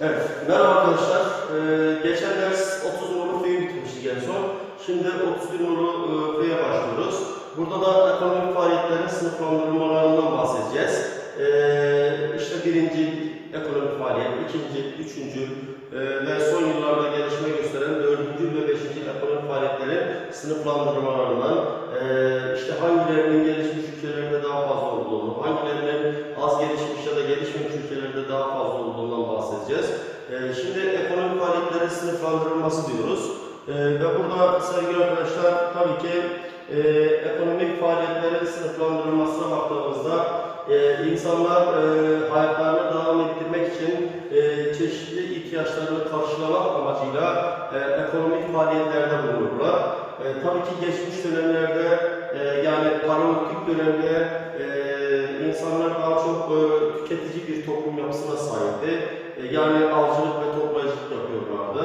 Evet, merhaba arkadaşlar. Ee, geçen ders 30 numaralı feyi bitirmiştik en son. Şimdi 31 numaralı e, feye başlıyoruz. Burada da ekonomik faaliyetlerin sınıflandırmalarından bahsedeceğiz. Ee, işte birinci ekonomik faaliyet, ikinci, üçüncü e, ve son yıllarda gelişme gösteren dördüncü ve beşinci ekonomik faaliyetlerin sınıflandırmalarından, e, işte hangilerinin bahsedeceğiz. Ee, Şimdi ekonomik faaliyetlerin sınıflandırılması diyoruz. Ee, Ve burada sevgili arkadaşlar tabii ki e, ekonomik faaliyetlerin sınıflandırılmasına baktığımızda e, insanlar e, hayatlarını devam ettirmek için çeşitli ihtiyaçlarını karşılamak amacıyla ekonomik faaliyetlerde bulunurlar. E, tabii ki geçmiş dönemlerde e, yani paleolitik dönemde e, insanlar daha çok e, tüketici bir toplum yapısına sahipti. E, yani avcılık ve toplayıcılık yapıyorlardı.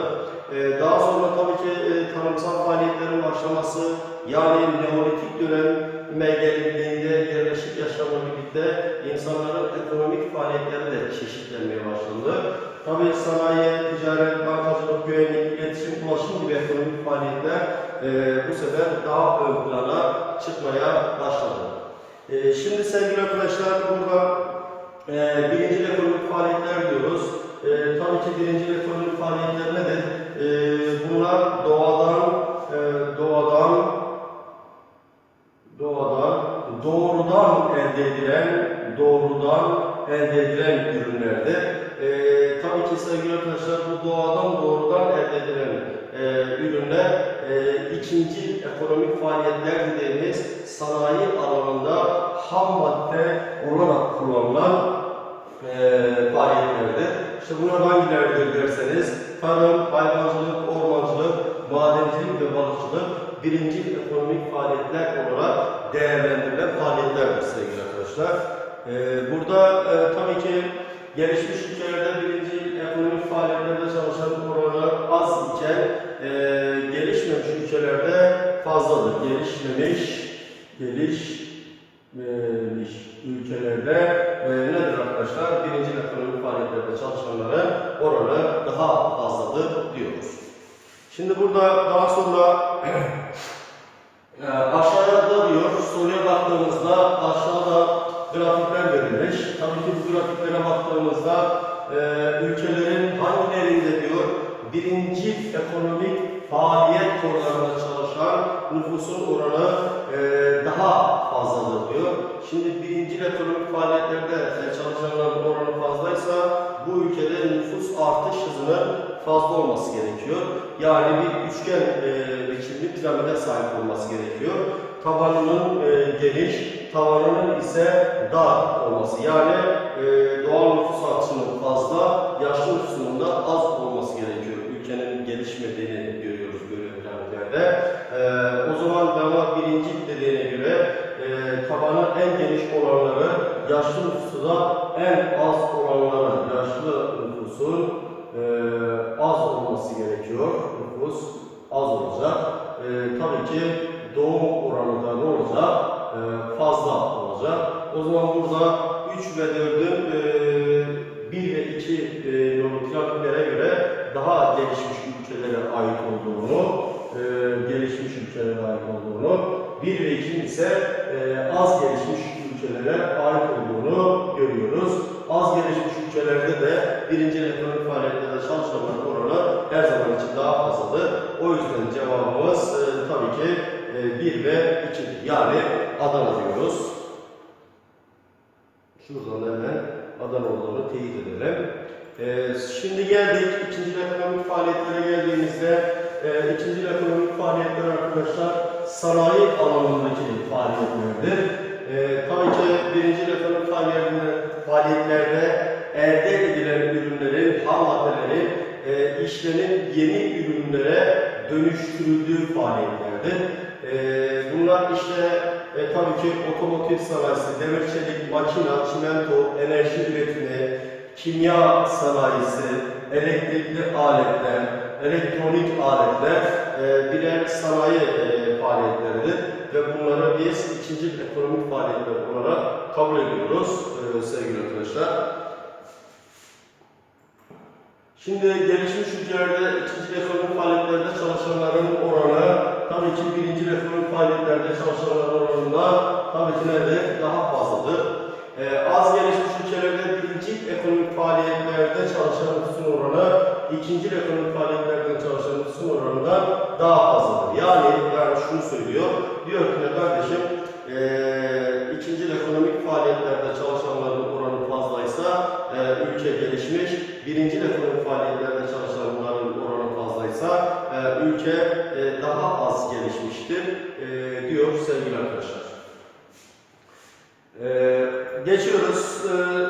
E, daha sonra tabii ki e, tarımsal faaliyetlerin başlaması yani Neolitik döneme gelindiğinde yerleşik yaşamla birlikte insanların ekonomik faaliyetleri de çeşitlenmeye başlandı. Tabii sanayi, ticaret, bankacılık, güvenlik, iletişim, ulaşım gibi ekonomik faaliyetler bu sefer daha ön plana çıkmaya başladı. Şimdi sevgili arkadaşlar burada e, birinci ekonomik faaliyetler diyoruz. E, tabii ki birinci ekonomik faaliyetler nedir? E, bunlar doğadan, e, doğadan, doğadan, doğrudan elde edilen, doğrudan elde edilen ürünlerdir. E, tabii ki sevgili arkadaşlar bu doğadan doğrudan elde edilen e, ürünler e, ikinci ekonomik faaliyetler dediğimiz sanayi alanında ham madde olarak kullanılan e, faaliyetlerdir. İşte bunlar hangileridir derseniz tarım, hayvancılık, ormancılık, madencilik ve balıkçılık birinci ekonomik faaliyetler olarak değerlendirilen faaliyetlerdir sevgili arkadaşlar. E, burada e, tabii ki gelişmiş ülkelerde birinci ekonomik faaliyetlerde çalışan oranı az iken e, gelişmemiş ülkelerde fazladır. Gelişmemiş, gelişmemiş ülkelerde nedir arkadaşlar? Birinci ekonomik faaliyetlerde çalışanların oranı daha fazladır diyoruz. Şimdi burada daha sonra e, aşağıda diyor, soruya baktığımızda aşağıda grafikler verilmiş. Tabii ki bu grafiklere baktığımızda e, ülkelerin hangilerinde diyor birinci ekonomik faaliyet konularında çalışan nüfusun oranı e, daha diyor. Şimdi birinci ekonomik faaliyetlerde çalışanların oranı fazlaysa bu ülkede nüfus artış hızının fazla olması gerekiyor. Yani bir üçgen e, biçimli piramide sahip olması gerekiyor. Tabanının e, geniş, tavanının ise dar olması. Yani e, doğal nüfus artışının fazla, yaşlı nüfusunun da az olması gerekiyor. Ülkenin gelişmediğini görüyoruz böyle piramitlerde. E, o zaman Dama birinci dediğine göre tabanı en geniş olanları, yaşlı nüfusu da en az olanları, yaşlı nüfusun e, az olması gerekiyor. Nüfus az olacak. E, tabii ki doğum oranı da ne olacak? E, fazla olacak. O zaman burada 3 ve 4'ün e, 1 ve 2 e, piramitlere göre daha gelişmiş ülkelere ait olduğunu, e, gelişmiş ülkelere ait olduğunu, 1 ve 2'nin ise e, az gelişmiş ülkelere ait olduğunu görüyoruz. Az gelişmiş ülkelerde de birinci ekonomik faaliyetlerde çalışanların oranı her zaman için daha fazladır. O yüzden cevabımız e, tabii ki e, 1 ve 2'dir. Yani Adana diyoruz. Şuradan hemen Adana olduğunu teyit edelim. Ee, şimdi geldik ikinci ekonomik faaliyetlere geldiğimizde e, ikinci ekonomik faaliyetler arkadaşlar sanayi alanındaki faaliyetlerdir. E, tabii ki birinci ekonomik faaliyetlerde, faaliyetlerde elde edilen ürünlerin, ham maddelerin e, işlenin yeni ürünlere dönüştürüldüğü faaliyetlerdir. E, bunlar işte e, tabii ki otomotiv sanayisi, demir çelik, makina, çimento, enerji üretimi, kimya sanayisi, elektrikli aletler, elektronik aletler e, birer sanayi e, faaliyetleridir ve bunları biz ikinci ekonomik faaliyetler olarak kabul ediyoruz e, sevgili arkadaşlar. Şimdi gelişmiş ülkelerde ikinci ekonomik faaliyetlerde çalışanların oranı tabii ki birinci ekonomik faaliyetlerde çalışanların oranından tabii ki nedir? Daha fazladır. Ee, az gelişmiş ülkelerde birinci ekonomik faaliyetlerde çalışan nüfusun oranı ikinci ekonomik faaliyetlerde çalışan nüfusun oranından daha fazladır. Yani, yani şunu söylüyor. Diyor ki kardeşim ee, ikinci ekonomik faaliyetlerde çalışanların oranı fazlaysa e, ülke gelişmiş, birinci ekonomik faaliyetlerde çalışanların oranı fazlaysa e, ülke e, daha az gelişmiştir e, diyor sevgili arkadaşlar. E, geçiyoruz. E,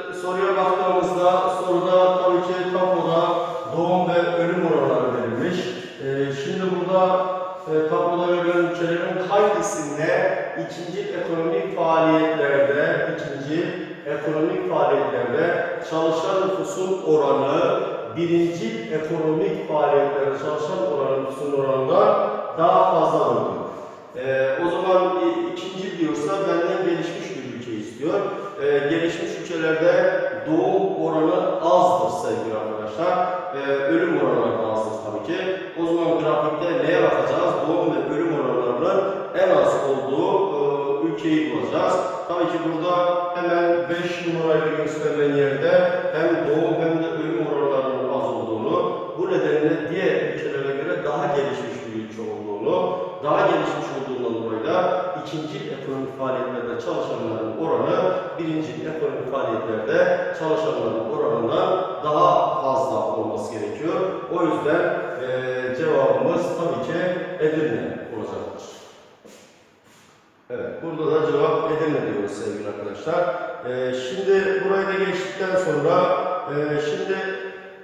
Doğum ve ölüm oranlarının en az olduğu e, ülkeyi bulacağız. Tabii ki burada hemen 5 numarayla gösterilen yerde hem doğum hem de ölüm oranlarının az olduğunu, bu nedenle diğer ülkelere göre daha gelişmiş bir ülke olduğunu, daha gelişmiş olduğundan dolayı da ikinci ekonomik faaliyetlerde çalışanların oranı birinci ekonomik faaliyetlerde çalışanların oranından daha fazla olması gerekiyor. O yüzden eee, cevabımız tabii ki Edirne olacaktır. Evet, burada da cevap Edirne diyoruz sevgili arkadaşlar. Ee, şimdi burayı da geçtikten sonra, e, şimdi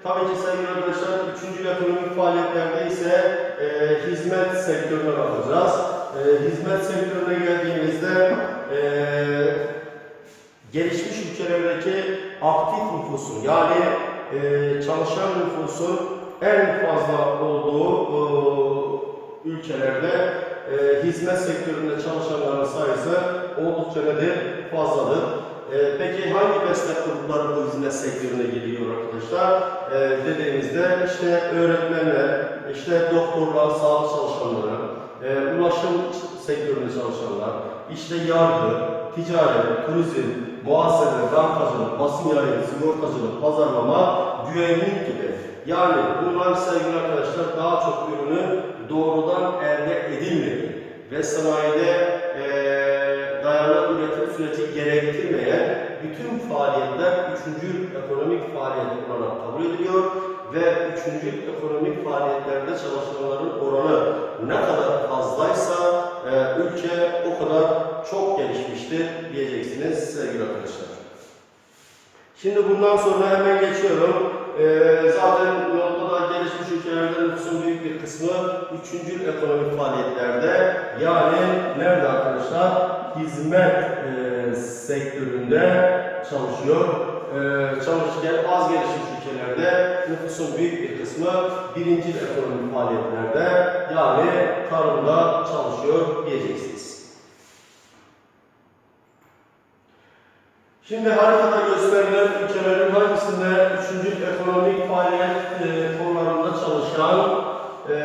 tabii ki sevgili arkadaşlar, üçüncü ekonomik faaliyetlerde ise e, hizmet sektörüne bakacağız. E, hizmet sektörüne geldiğimizde e, gelişmiş ülkelerdeki aktif nüfusun yani e, çalışan nüfusun en fazla olduğu e, ülkelerde e, hizmet sektöründe çalışanların sayısı oldukça nedir? Fazladır. E, peki hangi meslek grupları bu hizmet sektörüne giriyor arkadaşlar? E, dediğimizde işte öğretmenler, işte doktorlar, sağlık çalışanları, e, ulaşım sektöründe çalışanlar, işte yargı, ticaret, turizm, muhasebe, bankacılık, basın yayını, sigortacılık, pazarlama, güvenlik gibi. Yani bunlar sevgili arkadaşlar daha çok ürünün doğrudan elde edilmediği ve sanayide eee dayalı üretim süreci gerektirmeyen bütün faaliyetler üçüncü ekonomik faaliyet olarak kabul ediliyor ve üçüncü ekonomik faaliyetlerde çalışanların oranı ne kadar fazlaysa eee, ülke o kadar çok gelişmiştir diyeceksiniz sevgili arkadaşlar. Şimdi bundan sonra hemen geçiyorum. Ee, zaten yolda da gelişmiş ülkelerde nüfusun büyük bir kısmı üçüncü ekonomik faaliyetlerde yani nerede arkadaşlar? Hizmet e, sektöründe çalışıyor. E, çalışırken az gelişmiş ülkelerde nüfusun büyük bir kısmı birinci ekonomik faaliyetlerde yani tarımda çalışıyor diyeceksiniz. Şimdi haritada gösterilen ülkelerin hangisinde üçüncü ekonomik faaliyet e, konularında çalışan e,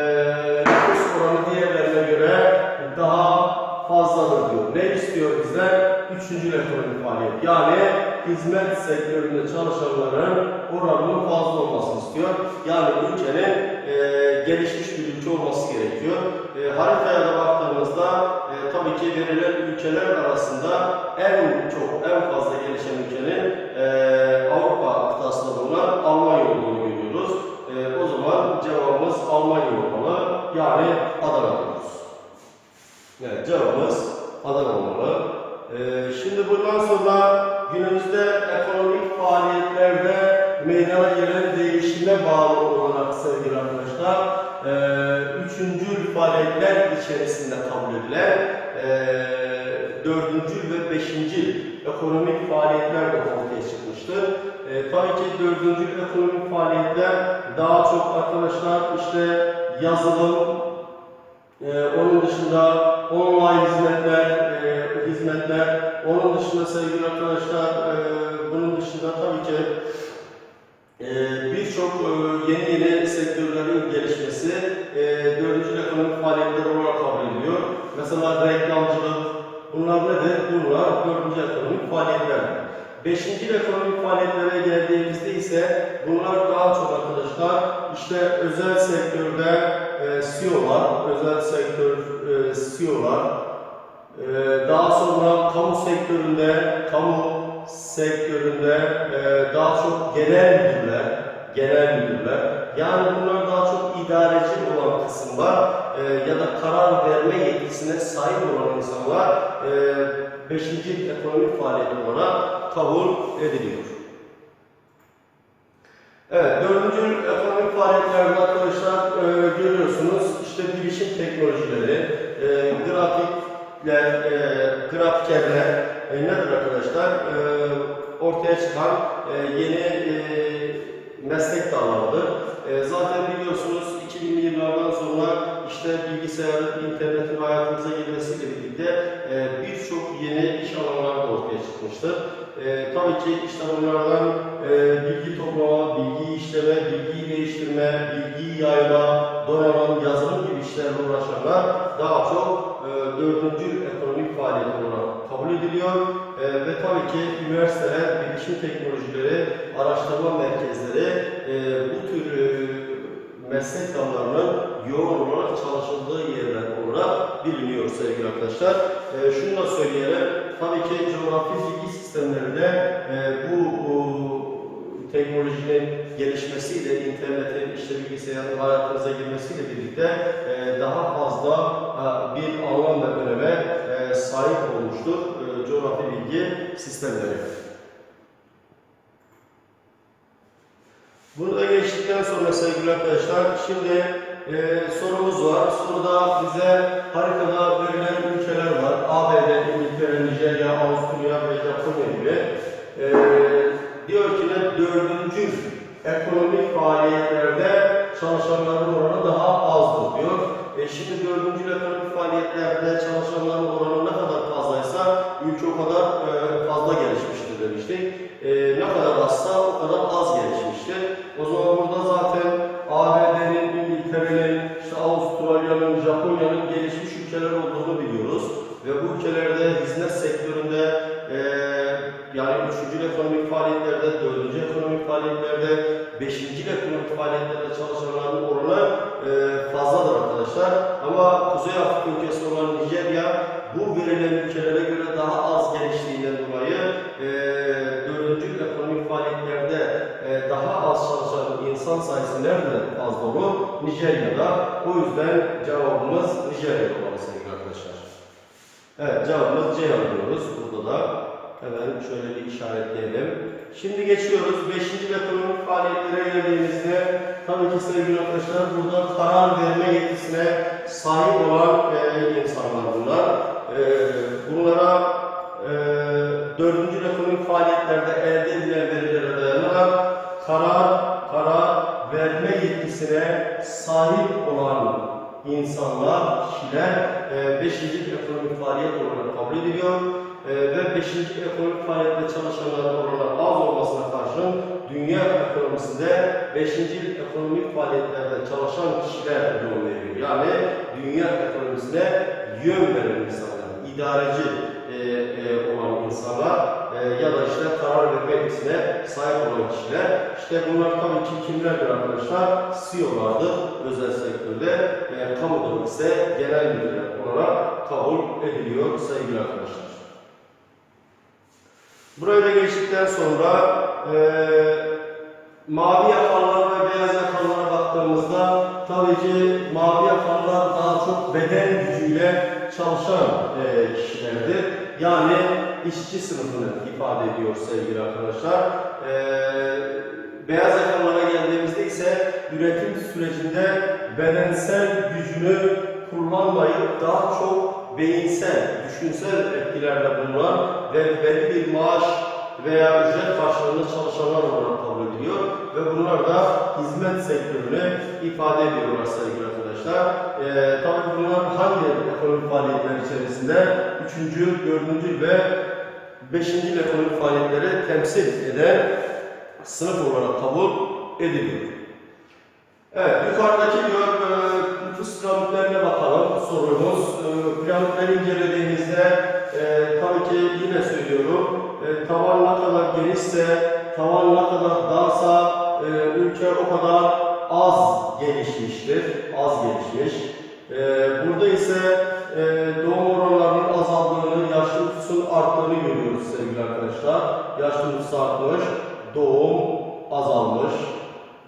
oranı diğerlerine göre daha fazladır diyor. Ne istiyor bizden? Üçüncü ekonomik faaliyet. Yani hizmet sektöründe çalışanların oranının fazla olmasını istiyor. Yani ülkenin e, gelişmiş ülke olması gerekiyor. E, haritaya da baktığımızda e, tabii ki verilen ülkeler arasında en çok, en fazla gelişen ülkenin e, Avrupa kıtasında bulunan Almanya olduğunu görüyoruz. E, o zaman cevabımız Almanya olmalı. Yani Adana diyoruz. Evet, cevabımız Adana olmalı. E, şimdi bundan sonra günümüzde ekonomik faaliyetlerde meydana gelen değişime bağlı olarak sevgili arkadaşlar, e, üçüncü faaliyetler içerisinde kabul edilen e, dördüncü ve beşinci ekonomik faaliyetler de ortaya çıkmıştır. E, tabii ki dördüncü ekonomik faaliyetler daha çok arkadaşlar işte yazılım, e, onun dışında online hizmetler, e, hizmetler, onun dışında sevgili arkadaşlar, e, bunun dışında tabii ki birçok e, yeni yeni sektörlerin gelişmesi e, dördüncü ekonomik faaliyetler olarak kabul ediliyor. Mesela reklamcılık, bunlar nedir? Bunlar dördüncü ekonomik faaliyetler. Beşinci ekonomik faaliyetlere geldiğimizde ise bunlar daha çok arkadaşlar işte özel sektörde e, CEO'lar, özel sektör e, CEO'lar, e, daha sonra kamu sektöründe, kamu sektöründe e, daha çok genel müdürler, genel müdürler. Yani bunlar daha çok idareci olan kısımlar e, ya da karar verme yetkisine sahip olan insanlar e, beşinci ekonomik faaliyet olarak kabul ediliyor. Evet, dördüncü ekonomik faaliyetlerde arkadaşlar e, görüyorsunuz işte bilişim teknolojileri, e, grafikler, e, grafikerler e, nedir arkadaşlar? E, ortaya çıkan e, yeni e, meslek dallarıdır. E, zaten biliyorsunuz 2000'li yıllardan sonra işte bilgisayarın, internetin hayatımıza girmesiyle birlikte e, birçok yeni iş alanları da ortaya çıkmıştır. E, tabii ki işte bunlardan e, bilgi toplama, bilgi işleme, bilgiyi değiştirme, bilgiyi yayma, donanım, yazılım gibi işlerle uğraşanlar daha çok e, dördüncü ekonomik faaliyet olarak kabul ediliyor. E, ve tabii ki üniversiteler, bilişim teknolojileri, araştırma merkezleri e, bu tür e, meslek dallarının yoğun olarak çalışıldığı yerler olarak biliniyor sevgili arkadaşlar. E, şunu da söyleyelim, tabii ki coğrafi bilgi sistemlerinde e, bu, bu teknolojinin gelişmesiyle, internetin, işte bilgisayarın hayatımıza girmesiyle birlikte e, daha fazla e, bir anlam ve öneme sahip olmuştur e, coğrafi bilgi sistemleri. Bunu da geçtikten sonra sevgili arkadaşlar, şimdi e, sorumuz var. Soruda bize haritada verilen ülkeler var. ABD, İngiltere, Nijerya, Avusturya ve Japonya gibi. E, diyor ki ne dördüncü ekonomik faaliyetlerde çalışanların oranı daha azdır diyor. E şimdi dördüncü ekonomik faaliyetlerde çalışanların oranı ne kadar fazlaysa ülke o kadar e, fazla gelişmiştir demiştik. E, ne kadar azsa o kadar az gelişmiştir. O zaman burada zaten ABD'nin, İngiltere'nin, işte Avustralya'nın, Japonya'nın gelişmiş ülkeler olduğunu biliyoruz. Ve bu ülkelerde hizmet sektöründe e, yani üçüncü ekonomik faaliyetlerde, dördüncü ekonomik faaliyetlerde, beşinci ekonomik faaliyetlerde çalışanların Nijerya'da. O yüzden cevabımız Nijerya olmalı sevgili arkadaşlar. Evet cevabımız C alıyoruz burada da. Hemen şöyle bir işaretleyelim. Şimdi geçiyoruz. Beşinci ekonomik faaliyetlere geldiğimizde tabii ki sevgili arkadaşlar burada karar verme yetkisine sahip olan e, insanlar bunlar. E, bunlara e, dördüncü ekonomik faaliyetlerde elde edilen verilere dayanarak karar, karar verme yetkisine sahip olan insanlar, kişiler e, beşinci ekonomik faaliyet olarak kabul ediliyor. E, ve beşinci ekonomik faaliyette çalışanların oranı az olmasına karşın dünya ekonomisinde beşinci ekonomik faaliyetlerde çalışan kişiler yön veriyor. Yani dünya ekonomisine yön veren insanlar, idareci e, e, olan insanlar e, ya da işte karar verme yetkisine sahip olan kişiler. İşte bunlar tabii ki kimlerdir arkadaşlar? CEO'lardır özel sektörde, e, kamuda ise genel müdürler olarak kabul ediliyor sevgili arkadaşlar. Buraya da geçtikten sonra e, mavi yakalılar ve beyaz yakalılara baktığımızda tabii ki mavi yakalılar daha çok beden gücüyle çalışan e, kişilerdir. Yani işçi sınıfını ifade ediyor sevgili arkadaşlar. E, beyaz yakalılara geldiğimizde ise üretim sürecinde bedensel gücünü kullanmayıp daha çok beyinsel, düşünsel etkilerle bulunan ve belli bir maaş veya ücret karşılığında çalışanlar olarak kabul ediliyor ve bunlar da hizmet sektörünü ifade ediyorlar sevgili arkadaşlar. Ee, tabii bunlar hangi ekonomik faaliyetler içerisinde? Üçüncü, dördüncü ve beşinci ekonomik faaliyetleri temsil eden sınıf olarak kabul ediliyor. Evet, yukarıdaki diyor e, bakalım sorumuz. E, piramitleri incelediğimizde e, tabii ki yine söylüyorum, e, tavan ne kadar genişse, tavan ne kadar darsa e, ülke o kadar az gelişmiştir, az gelişmiş. E, burada ise e, doğum oranlarının azaldığını, yaşlı nüfusun arttığını görüyoruz sevgili arkadaşlar. Yaşlı nüfus artmış, doğum azalmış.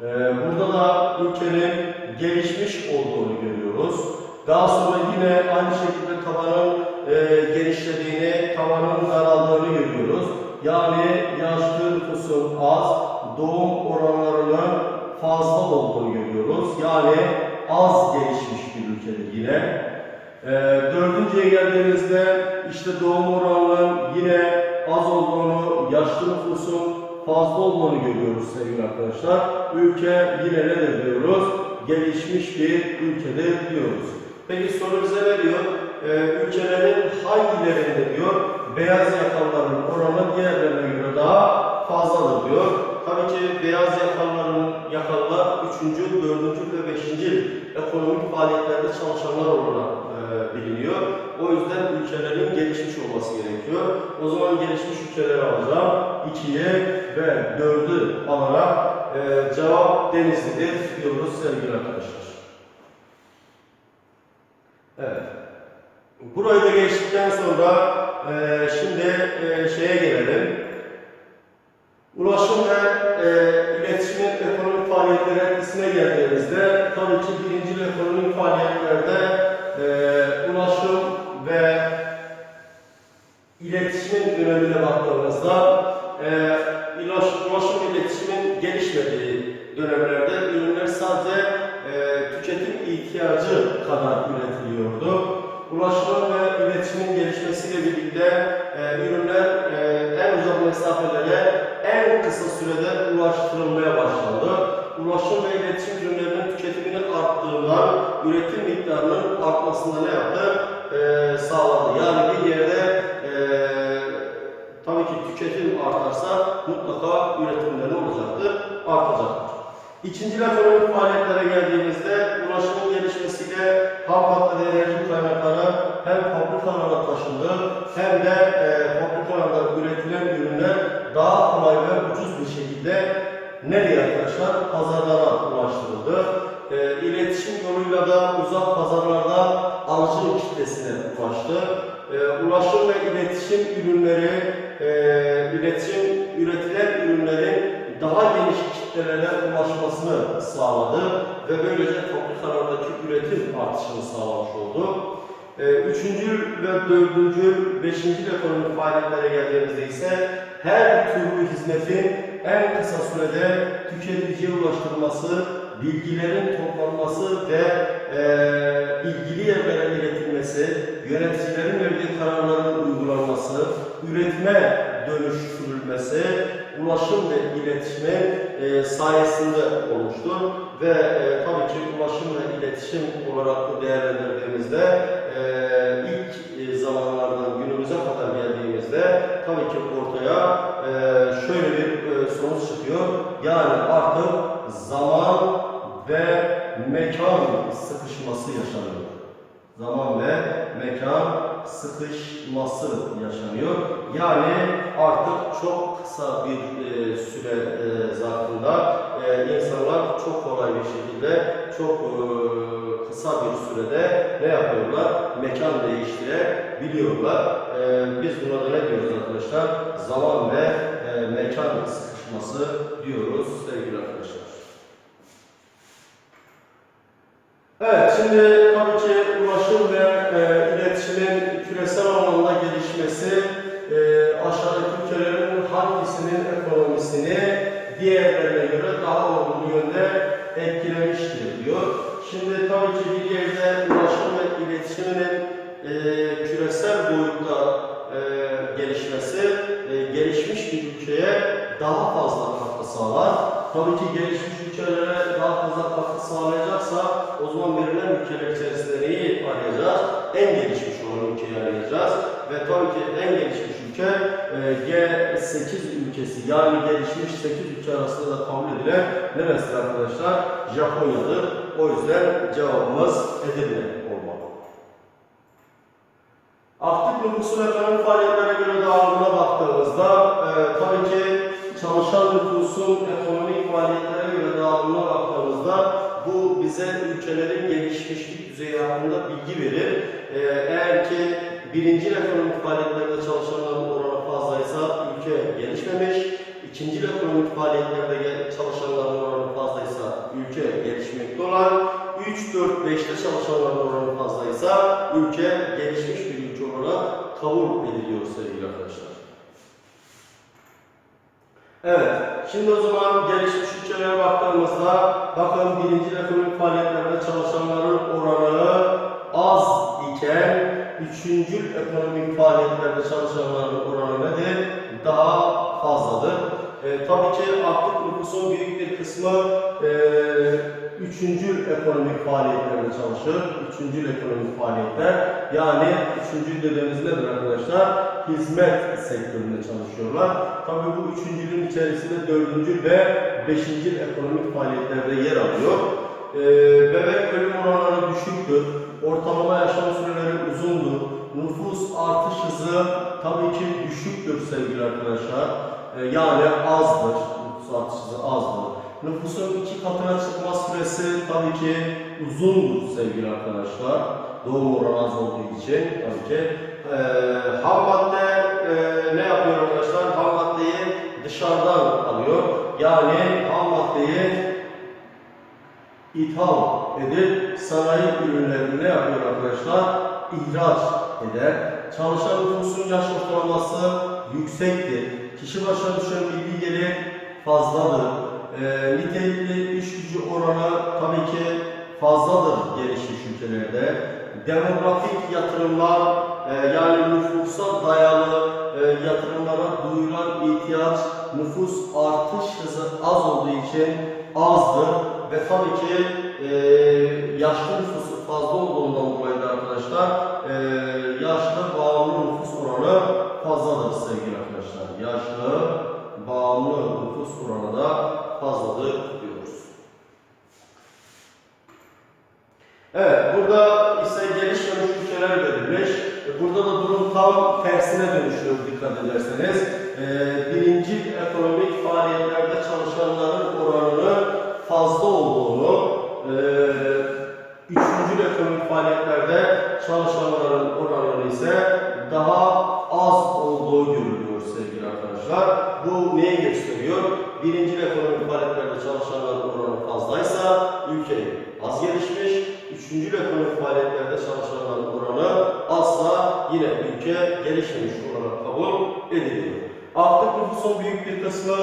Ee, burada da ülkenin gelişmiş olduğunu görüyoruz. Daha sonra yine aynı şekilde tavanın e, genişlediğini, tavanın daraldığını görüyoruz. Yani yaşlı nüfusun az, doğum oranlarının fazla olduğunu görüyoruz. Yani az gelişmiş bir ülkedir yine. Ee, dördüncüye geldiğimizde işte doğum oranının yine az olduğunu, yaşlı nüfusun fazla olduğunu görüyoruz sevgili arkadaşlar. Ülke yine nedir diyoruz? Gelişmiş bir ülkedir diyoruz. Peki soru bize ne diyor? Ee, ülkelerin hangilerinde diyor beyaz yakalıların oranı diğerlerine göre daha fazladır diyor. Tabii ki beyaz yakalıların yakalılar 3. 4. ve 5. ekonomik faaliyetlerde çalışanlar olarak e, biliniyor. O yüzden ülkelerin gelişmiş olması gerekiyor. O zaman gelişmiş ülkeleri alacağım. 2'ye ve 4'ü alarak e, cevap Denizli'dir diyoruz sevgili arkadaşlar. Burayı da geçtikten sonra e, şimdi e, şeye gelelim. Ulaşım ve e, iletişimin ekonomik faaliyetleri etkisine geldiğimizde tabii ki birinci ekonomik faaliyetlerde e, ulaşım ve iletişimin önemine baktığımızda e, ilaş- ulaşım iletişimin gelişmediği dönemlerde ürünler sadece e, tüketim ihtiyacı kadar üretiliyordu. Ulaşım ve iletişimin gelişmesiyle birlikte e, ürünler e, en uzak mesafelere en kısa sürede ulaştırılmaya başlandı. Ulaşım ve iletişim ürünlerinin tüketiminin arttığından üretim miktarının artmasında ne yaptı? E, sağladı. Yani bir yerde e, tabii ki tüketim artarsa mutlaka üretimler ne olacaktır? Artacaktır. İkinci ekonomik faaliyetlere geldiğimizde ulaşımın gelişmesiyle ham madde ve enerji kaynakları hem fabrikalara taşındı hem de e, fabrikalarda üretilen ürünler daha kolay ve ucuz bir şekilde nereye arkadaşlar? Pazarlara ulaştırıldı. E, iletişim yoluyla da uzak pazarlarda alıcı kitlesine ulaştı. E, ulaşım ve iletişim ürünleri, e, iletişim üretilen ürünlerin daha geniş kitlelere ulaşmasını sağladı ve böylece fabrikalardaki üretim artışını sağlamış oldu. Ee, Üçüncü ve dördüncü, beşinci ekonomik faaliyetlere geldiğimizde ise her türlü hizmetin en kısa sürede tüketiciye ulaştırılması, bilgilerin toplanması ve e, ilgili yerlere iletilmesi, yöneticilerin verdiği kararların uygulanması, üretime dönüştürülmesi, ulaşım ve iletişimin e, sayesinde olmuştur. Ve e, tabii ki ulaşım ve iletişim olarak değerlendirdiğimizde e, ilk e, zamanlardan günümüze kadar geldiğimizde tabii ki ortaya e, şöyle bir e, sonuç çıkıyor. Yani artık zaman ve mekan sıkışması yaşanıyor. Zaman ve mekan sıkışması yaşanıyor. Yani artık çok kısa bir e, süre e, zarfında e, insanlar çok kolay bir şekilde, çok e, kısa bir sürede ne yapıyorlar? Mekan değiştirebiliyorlar. E, biz buna da ne diyoruz arkadaşlar? Zaman ve e, mekan sıkışması diyoruz sevgili arkadaşlar. Evet, şimdi ekonomisini diğerlerine göre daha olumlu yönde etkilemiştir diyor. Şimdi tabii ki bir yerde ulaşım ve iletişiminin e, küresel boyutta e, gelişmesi e, gelişmiş bir ülkeye daha fazla katkı sağlar. tabii ki gelişmiş ülkelere daha fazla katkı sağlayacaksa o zaman verilen ülkeler içerisinde neyi arayacağız? En gelişmiş olan ülkeyi arayacağız. Ve tabii ki en gelişmiş ülke e, G8 ülkesi yani gelişmiş 8 ülke arasında da kabul edilen neresi arkadaşlar? Japonya'dır. O yüzden cevabımız Edirne olmalı. Aktif nüfusun ekonomik faaliyetlere göre dağılımına baktığımızda e, tabii ki çalışan nüfusun ekonomik faaliyetlere göre dağılımına baktığımızda bu bize ülkelerin gelişmişlik düzeyi hakkında bilgi verir. E, eğer ki birinci ekonomik faaliyetlerde çalışanların oranı fazlaysa ülke gelişmemiş, ikinci ekonomik faaliyetlerde çalışanların oranı fazlaysa ülke gelişmekte olan, 3, 4, 5'te çalışanların oranı fazlaysa ülke gelişmiş bir ülke olarak kabul ediliyor sevgili arkadaşlar. Evet, şimdi o zaman gelişmiş ülkelere baktığımızda bakın birinci ekonomik faaliyetlerde çalışanların oranı az iken üçüncü ekonomik faaliyetlerde çalışanların oranı nedir? Daha fazladır. E, tabii ki aktif nüfusun büyük bir kısmı e, üçüncü ekonomik faaliyetlerde çalışır. Üçüncü ekonomik faaliyetler yani üçüncü dediğimiz nedir arkadaşlar? Hizmet sektöründe çalışıyorlar. Tabii bu üçüncülün içerisinde dördüncü ve beşinci ekonomik faaliyetlerde yer alıyor. E, bebek ölüm oranları düşüktür. Ortalama yaşam süreleri uzundur. Nüfus artış hızı tabii ki düşüktür sevgili arkadaşlar. E, yani azdır. Nüfus artış hızı azdır. Nüfusun iki katına çıkma süresi tabii ki uzundur sevgili arkadaşlar. Doğum oranı az olduğu için tabii ki. E, ham madde e, ne yapıyor arkadaşlar? Ham maddeyi dışarıdan alıyor. Yani ham maddeyi ithal edip sanayi ürünlerini ne yapıyor arkadaşlar? İhraç eder. Çalışan nüfusun yaş ortalaması yüksektir. Kişi başına düşen milli gelir fazladır. Ee, nitelikli iş gücü oranı tabii ki fazladır gelişmiş ülkelerde. Demografik yatırımlar e, yani nüfusa dayalı e, yatırımlara duyulan ihtiyaç nüfus artış hızı az olduğu için azdır ve tabii ki e, yaşlı nüfusu fazla olduğundan dolayı da arkadaşlar e, yaşlı bağımlı nüfus oranı fazladır sevgili arkadaşlar. Yaşlı bağımlı nüfus oranı da fazladır diyoruz. Evet, burada ise gelişmemiş ülkeler verilmiş. E, Burada da durum tam tersine dönüşüyor dikkat ederseniz. E, birinci ekonomik faaliyetlerde çalışanların oranının fazla olduğunu, e, üçüncü ekonomik faaliyetlerde çalışanların oranının ise daha az olduğu görülüyor sevgili arkadaşlar. Bu neyi gösteriyor? Birinci ekonomik faaliyetlerde çalışanların oranı fazlaysa ülke az gelişmiş, üçüncü ekonomik faaliyetlerde çalışanların oranı azsa yine ülke gelişmemiş olarak kabul ediliyor. Aktif nüfusun büyük bir kısmı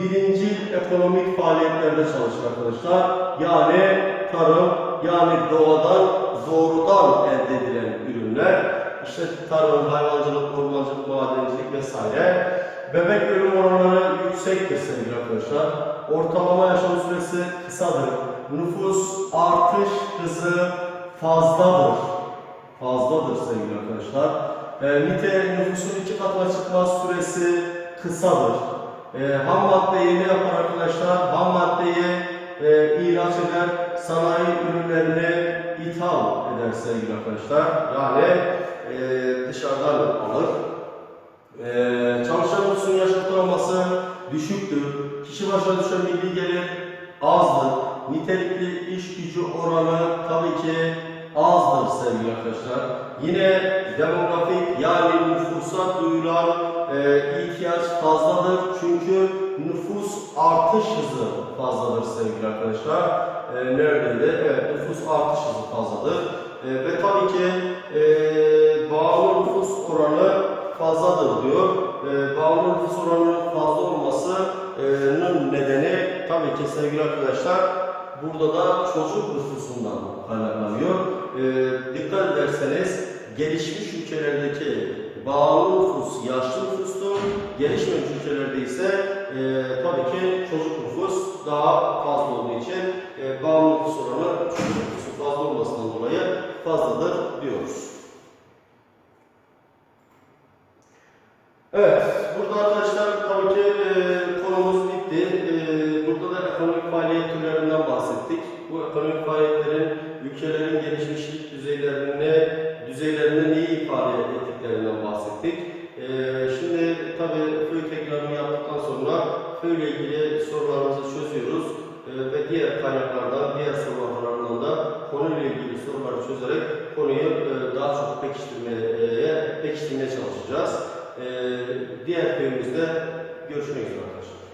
birinci ekonomik faaliyetlerde çalışır arkadaşlar. Yani tarım, yani doğadan doğrudan elde edilen ürünler, işte tarım, hayvancılık, ormancılık, madencilik vesaire. Bebek ölüm oranları yüksektir sevgili arkadaşlar. Ortalama yaşam süresi kısadır. Nüfus artış hızı fazladır. Fazladır sevgili arkadaşlar. E, nite nüfusun iki katına çıkma süresi kısadır. E, ham maddeyi ne yapar arkadaşlar? Ham maddeyi e, ihraç eder, sanayi ürünlerini ithal eder sevgili arkadaşlar. Yani e, dışarıdan alır. E, çalışan nüfusun yaş ortalaması düşüktür. Kişi başına düşen milli gelir azdır. Nitelikli iş gücü oranı tabii ki azdır sevgili arkadaşlar. Yine demografik yani nüfusa duyulan e, ihtiyaç fazladır. Çünkü nüfus artış hızı fazladır sevgili arkadaşlar. E, neredeydi? Evet nüfus artış hızı fazladır. E, ve tabii ki e, bağımlı nüfus oranı fazladır diyor. E, bağımlı nüfus oranının fazla olmasının nedeni tabii ki sevgili arkadaşlar burada da çocuk nüfusundan kaynaklanıyor. E, dikkat ederseniz gelişmiş ülkelerdeki bağımlı nüfus yaşlı nüfustur. Gelişmemiş ülkelerde ise e, tabii ki çocuk nüfus daha fazla olduğu için e, bağımlı nüfus oranı çocuk nüfusu fazla olmasından dolayı fazladır diyoruz. Evet, burada arkadaşlar ülkelerin gelişmişlik düzeylerini, düzeylerinde neyi ifade ettiklerinden bahsettik. E, şimdi tabii FÖY tekrar yaptıktan sonra FÖY ile ilgili sorularımızı çözüyoruz. E, ve diğer kaynaklardan, diğer sorulardan da konuyla ilgili soruları çözerek konuyu e, daha çok pekiştirmeye, pekiştirmeye çalışacağız. Ee, diğer köyümüzde görüşmek üzere arkadaşlar.